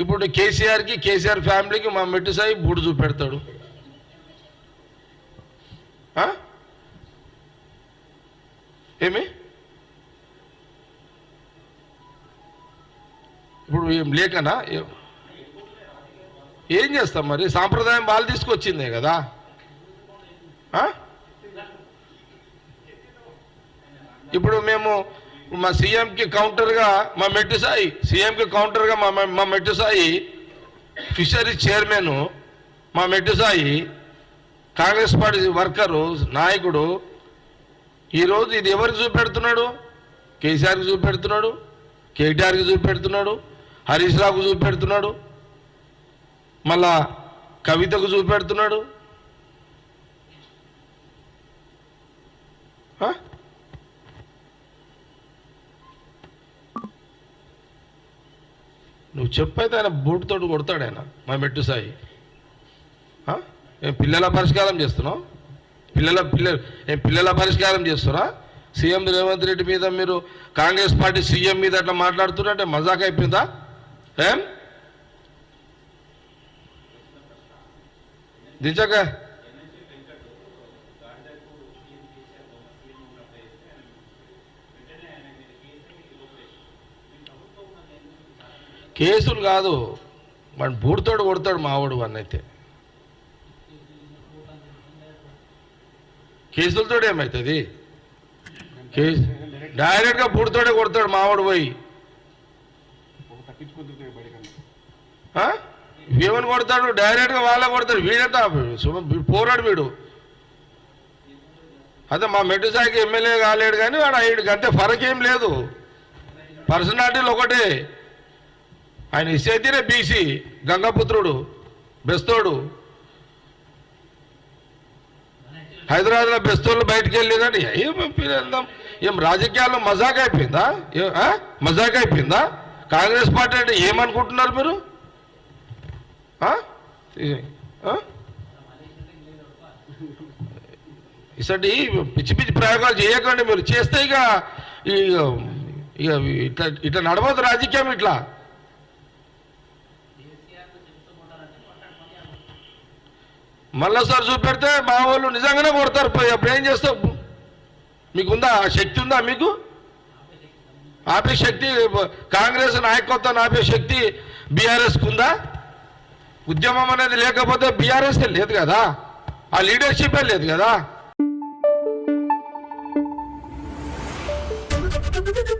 ఇప్పుడు కేసీఆర్కి కేసీఆర్ ఫ్యామిలీకి మా మెట్టు సాయి బూడు చూపెడతాడు. ఆ? ఏమి? ఇప్పుడు ఏం లేకనా? ఏం చేస్తాం మరి? సాంప్రదాయం వాళ్ళు తీసుకొచ్చిందే కదా? ఆ? ఇప్పుడు మేము మా సీఎంకి కౌంటర్గా మా మెట్టు సాయి సీఎంకి కౌంటర్గా మా మా- మా మెట్టు సాయి ఫిషరీ చైర్మన్ మా మెట్టు సాయి కాంగ్రెస్ పార్టీ వర్కరు నాయకుడు ఈరోజు ఇది ఎవరికి చూపెడుతున్నాడు? కేసీఆర్కి చూపెడుతున్నాడు కేటీఆర్కి చూపెడుతున్నాడు హరీష్ రావుకు చూపెడుతున్నాడు మళ్ళా కవితకు చూపెడుతున్నాడు. నువ్వు చెప్పైతే ఆయన బూటుతోటి కొడతాడు ఆయన మా మెట్టు సాయి. ఏం పిల్లల పరిష్కారం చేస్తున్నావు? పిల్లల పిల్ల ఏం పిల్లల పరిష్కారం చేస్తున్నా సీఎం రేవంత్ రెడ్డి మీద మీరు కాంగ్రెస్ పార్టీ సీఎం మీద అట్లా మాట్లాడుతున్నారంటే మజాక్ అయిపోయిందా? ఏం? దించక కేసులు కాదు వాడు బూడితోడు కొడతాడు మావాడు వాడిని అయితే కేసులతో ఏమవుతుంది కేసు డైరెక్ట్గా బూడితోడే కొడతాడు మావాడు పోయి. ఆ? కొడతాడు? డైరెక్ట్గా వాళ్ళే కొడతాడు వీడంతా పోరాడు వీడు. అదే మా మెట్టు ఎమ్మెల్యే కాలేడు కానీ వాడు అయ్యాడు అంతే ఫరక్ ఏం లేదు. పర్సనాలిటీలు ఒకటే. ఆయన ఇసేతినే బీసీ గంగపుత్రుడు బెస్తోడు హైదరాబాద్లో బెస్తోళ్ళు బయటికి వెళ్ళేదండి ఏం వెళ్దాం? ఏం రాజకీయాల్లో మజాక్ అయిపోయిందా? మజాక్ అయిపోయిందా? కాంగ్రెస్ పార్టీ అంటే ఏమనుకుంటున్నారు మీరు? ఇసటి పిచ్చి పిచ్చి ప్రయోగాలు చేయకండి మీరు. చేస్తే ఇక ఇక ఇక ఇట్లా ఇట్లా నడవద్దు రాజకీయం ఇట్లా. మళ్ళీసారి చూపెడితే మా వాళ్ళు నిజంగానే కొడతారు. పోయి అప్పుడు ఏం చేస్తావు? మీకుందా? ఆ శక్తి ఉందా మీకు? ఆపే శక్తి కాంగ్రెస్ నాయకత్వం ఆపే శక్తి బీఆర్ఎస్కి ఉందా? ఉద్యమం అనేది లేకపోతే బీఆర్ఎస్ లేదు కదా? ఆ లీడర్షిపే లేదు కదా? Thank you.